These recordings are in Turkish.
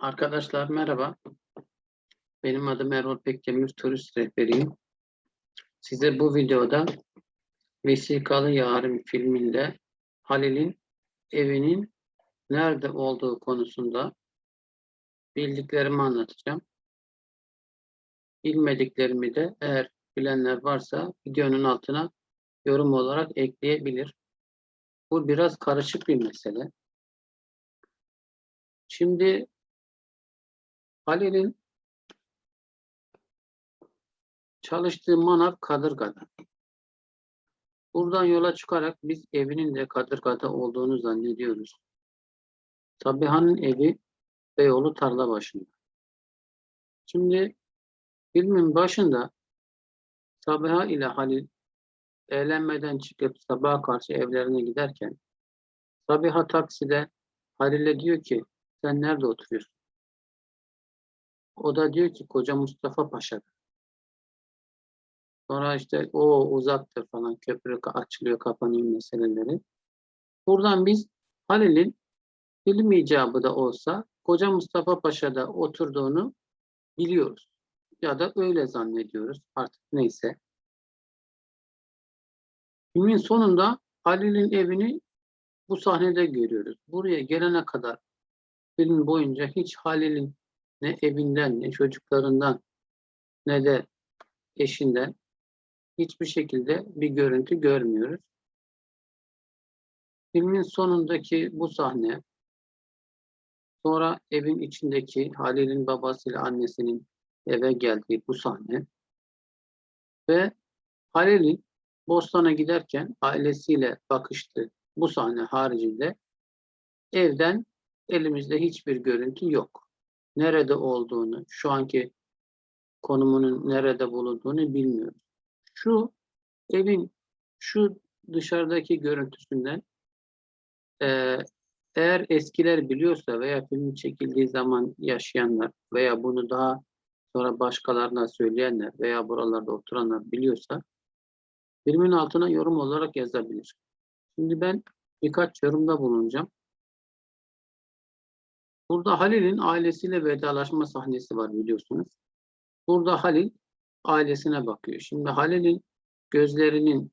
Arkadaşlar merhaba. Benim adım Erol Pekdemir, turist rehberiyim. Size bu videoda Vesikalı Yarım filminde Halil'in evinin nerede olduğu konusunda bildiklerimi anlatacağım. Bilmediklerimi de eğer bilenler varsa videonun altına yorum olarak ekleyebilir. Bu biraz karışık bir mesele. Şimdi Halil'in çalıştığı manav Kadırga'da. Buradan yola çıkarak biz evinin de Kadırga'da olduğunu zannediyoruz. Sabiha'nın evi Beyoğlu tarla başında. Şimdi filmin başında Sabiha ile Halil eğlenmeden çıkıp sabaha karşı evlerine giderken Sabiha takside Halil'e diyor ki sen nerede oturuyorsun? O da diyor ki koca Mustafa Paşa'da. Sonra işte o uzaktır falan köprü açılıyor kapanıyor meseleleri. Buradan biz Halil'in film icabı da olsa koca Mustafa Paşa'da oturduğunu biliyoruz. Ya da öyle zannediyoruz artık neyse. Filmin sonunda Halil'in evini bu sahnede görüyoruz. Buraya gelene kadar film boyunca hiç Halil'in ne evinden ne çocuklarından ne de eşinden hiçbir şekilde bir görüntü görmüyoruz. Filmin sonundaki bu sahne sonra evin içindeki Halil'in babasıyla annesinin eve geldiği bu sahne ve Halil'in Bostan'a giderken ailesiyle bakıştığı bu sahne haricinde evden elimizde hiçbir görüntü yok nerede olduğunu, şu anki konumunun nerede bulunduğunu bilmiyoruz. Şu evin şu dışarıdaki görüntüsünden e, eğer eskiler biliyorsa veya filmin çekildiği zaman yaşayanlar veya bunu daha sonra başkalarına söyleyenler veya buralarda oturanlar biliyorsa filmin altına yorum olarak yazabilir. Şimdi ben birkaç yorumda bulunacağım. Burada Halil'in ailesiyle vedalaşma sahnesi var biliyorsunuz. Burada Halil ailesine bakıyor. Şimdi Halil'in gözlerinin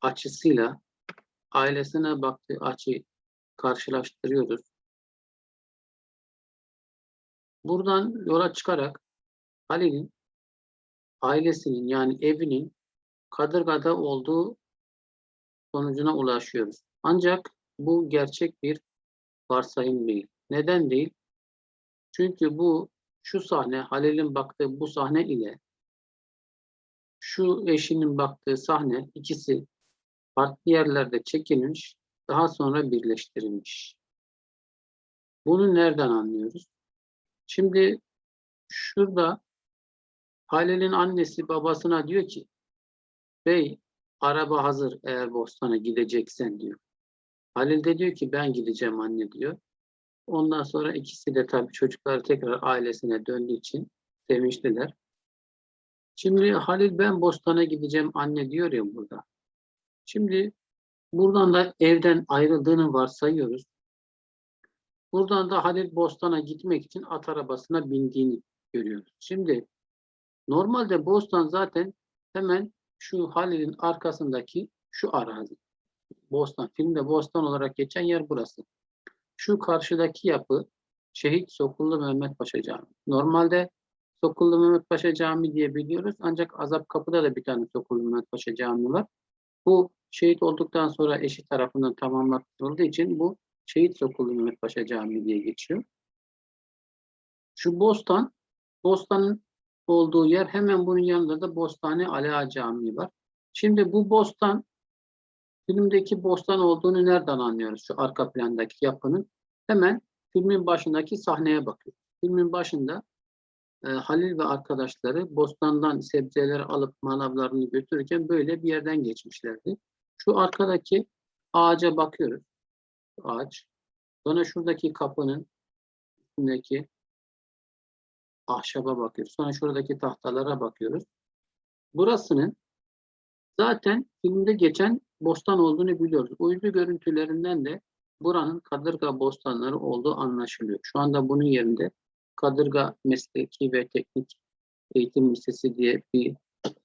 açısıyla ailesine baktığı açıyı karşılaştırıyoruz. Buradan yola çıkarak Halil'in ailesinin yani evinin Kadırga'da olduğu sonucuna ulaşıyoruz. Ancak bu gerçek bir varsayım değil. Neden değil? Çünkü bu şu sahne Halil'in baktığı bu sahne ile şu eşinin baktığı sahne ikisi farklı yerlerde çekilmiş, daha sonra birleştirilmiş. Bunu nereden anlıyoruz? Şimdi şurada Halil'in annesi babasına diyor ki Bey araba hazır eğer Bostan'a gideceksen diyor. Halil de diyor ki ben gideceğim anne diyor. Ondan sonra ikisi de tabii çocuklar tekrar ailesine döndüğü için sevinçliler. Şimdi Halil ben Bostan'a gideceğim anne diyor ya burada. Şimdi buradan da evden ayrıldığını varsayıyoruz. Buradan da Halil Bostan'a gitmek için at arabasına bindiğini görüyoruz. Şimdi normalde Bostan zaten hemen şu Halil'in arkasındaki şu arazi. Bostan, filmde Bostan olarak geçen yer burası. Şu karşıdaki yapı Şehit Sokullu Mehmet Paşa Camii. Normalde Sokullu Mehmet Paşa Camii diye biliyoruz. Ancak Azap Kapı'da da bir tane Sokullu Mehmet Paşa Camii var. Bu şehit olduktan sonra eşi tarafından tamamlatıldığı için bu Şehit Sokullu Mehmet Paşa Camii diye geçiyor. Şu Bostan, Bostan'ın olduğu yer hemen bunun yanında da Bostane Ali Ağa Camii var. Şimdi bu Bostan filmdeki bostan olduğunu nereden anlıyoruz şu arka plandaki yapının? Hemen filmin başındaki sahneye bakıyoruz. Filmin başında e, Halil ve arkadaşları bostandan sebzeleri alıp manavlarını götürürken böyle bir yerden geçmişlerdi. Şu arkadaki ağaca bakıyoruz. Ağaç. Sonra şuradaki kapının üstündeki ahşaba bakıyoruz. Sonra şuradaki tahtalara bakıyoruz. Burasının zaten filmde geçen bostan olduğunu biliyoruz. Uydu görüntülerinden de buranın Kadırga bostanları olduğu anlaşılıyor. Şu anda bunun yerinde Kadırga Mesleki ve Teknik Eğitim Lisesi diye bir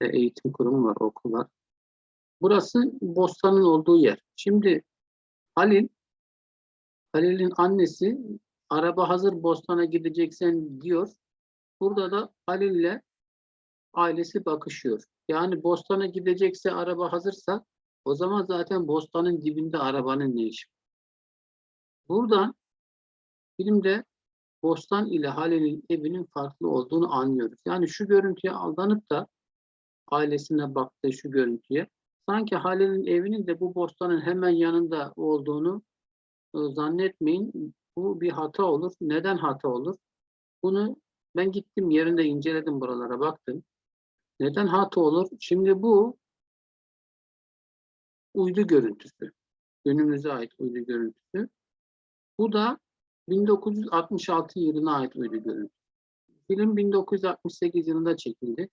e, eğitim kurumu var, okul var. Burası Bostan'ın olduğu yer. Şimdi Halil, Halil'in annesi araba hazır Bostan'a gideceksen diyor. Burada da Halil'le ailesi bakışıyor. Yani Bostan'a gidecekse araba hazırsa o zaman zaten Bostan'ın dibinde arabanın ne işi? Buradan filmde Bostan ile Halil'in evinin farklı olduğunu anlıyoruz. Yani şu görüntüye aldanıp da ailesine baktığı şu görüntüye sanki Halil'in evinin de bu bostanın hemen yanında olduğunu e, zannetmeyin. Bu bir hata olur. Neden hata olur? Bunu ben gittim yerinde inceledim buralara baktım. Neden hata olur? Şimdi bu uydu görüntüsü. Günümüze ait uydu görüntüsü. Bu da 1966 yılına ait uydu görüntüsü. Film 1968 yılında çekildi.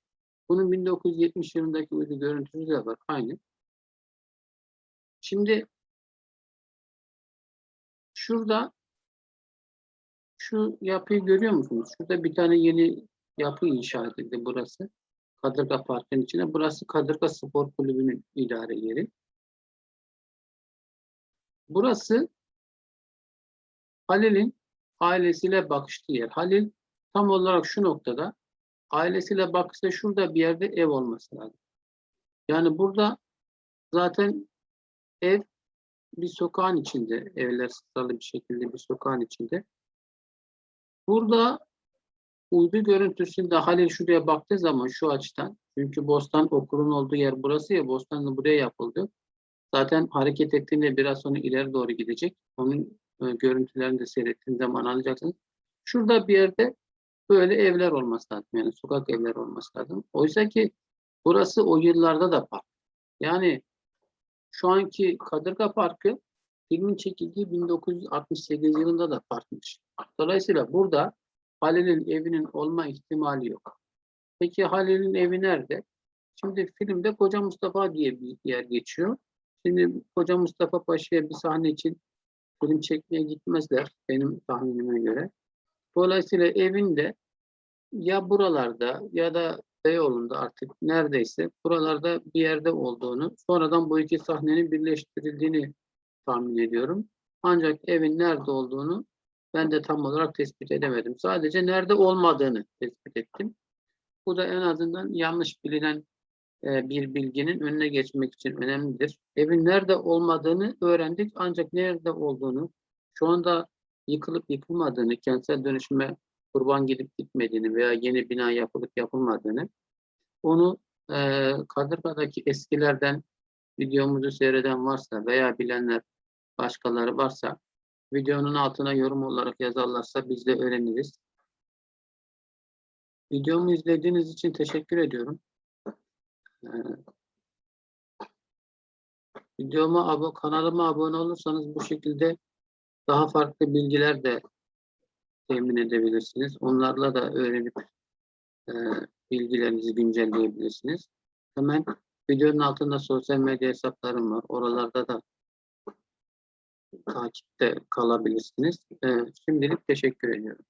Bunun 1970 yılındaki uydu görüntüsü de var. Aynı. Şimdi şurada şu yapıyı görüyor musunuz? Şurada bir tane yeni yapı inşa edildi burası. Kadırga Parkı'nın içine. Burası Kadırga Spor Kulübü'nün idare yeri. Burası Halil'in ailesiyle bakıştığı yer. Halil tam olarak şu noktada ailesiyle bakışta şurada bir yerde ev olması lazım. Yani burada zaten ev bir sokağın içinde, evler sıralı bir şekilde bir sokağın içinde. Burada uydu görüntüsünde Halil şuraya baktığı zaman şu açıdan, çünkü Bostan okulun olduğu yer burası ya, Bostan'da buraya yapıldı. Zaten hareket ettiğinde biraz sonra ileri doğru gidecek. Onun e, görüntülerini de seyrettiğiniz zaman anlayacaksınız. Şurada bir yerde böyle evler olması lazım. Yani sokak evler olması lazım. Oysa ki burası o yıllarda da park. Yani şu anki Kadırga Parkı filmin çekildiği 1968 yılında da parkmış. Dolayısıyla burada Halil'in evinin olma ihtimali yok. Peki Halil'in evi nerede? Şimdi filmde Koca Mustafa diye bir yer geçiyor. Şimdi Koca Mustafa Paşa'ya bir sahne için film çekmeye gitmezler benim tahminime göre. Dolayısıyla evinde ya buralarda ya da Beyoğlu'nda artık neredeyse buralarda bir yerde olduğunu, sonradan bu iki sahnenin birleştirildiğini tahmin ediyorum. Ancak evin nerede olduğunu ben de tam olarak tespit edemedim. Sadece nerede olmadığını tespit ettim. Bu da en azından yanlış bilinen bir bilginin önüne geçmek için önemlidir. Evin nerede olmadığını öğrendik ancak nerede olduğunu, şu anda yıkılıp yıkılmadığını, kentsel dönüşüme kurban gidip gitmediğini veya yeni bina yapılıp yapılmadığını, onu e, Kadırga'daki eskilerden videomuzu seyreden varsa veya bilenler başkaları varsa videonun altına yorum olarak yazarlarsa biz de öğreniriz. Videomu izlediğiniz için teşekkür ediyorum. Ee, videoma abone, kanalıma abone olursanız bu şekilde daha farklı bilgiler de temin edebilirsiniz. Onlarla da öğrenip e, bilgilerinizi güncelleyebilirsiniz. Hemen videonun altında sosyal medya hesaplarım var. Oralarda da takipte kalabilirsiniz. E, şimdilik teşekkür ediyorum.